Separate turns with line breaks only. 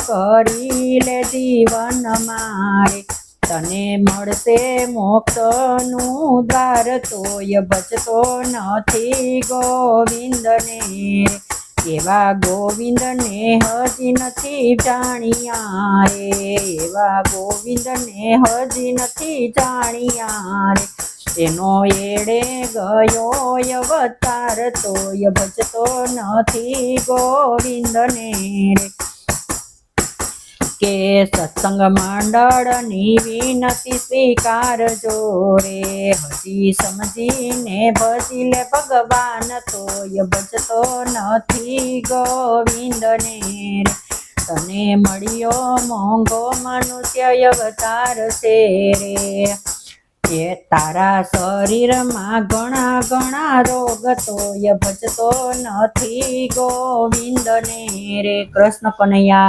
કરી લે જીવન મારે. તને મળશે મોક્ષનું દ્વાર તોય બચતો નથી ગોવિંદને. એવા ગોવિંદને હજી નથી જાણ્યા રે એવા ગોવિંદને હજી નથી જાણ્યા રે એનો એડે ગયો અવતાર તોય બચતો નથી ગોવિંદને. રે કે સત્સંગ મંડળની વિનતી સ્વીકારજો રે હજી સમજીને ભજી લે ભગવાન તોય ભજતો નથી ગોવિંદને રે. તને મળ્યો મોંઘો મનુષ્ય અવતાર છે રે. એ તારા શરીરમાં ઘણા ઘણા રોગ તોય ભજતો નથી ગોવિંદને રે. કૃષ્ણ કનૈયા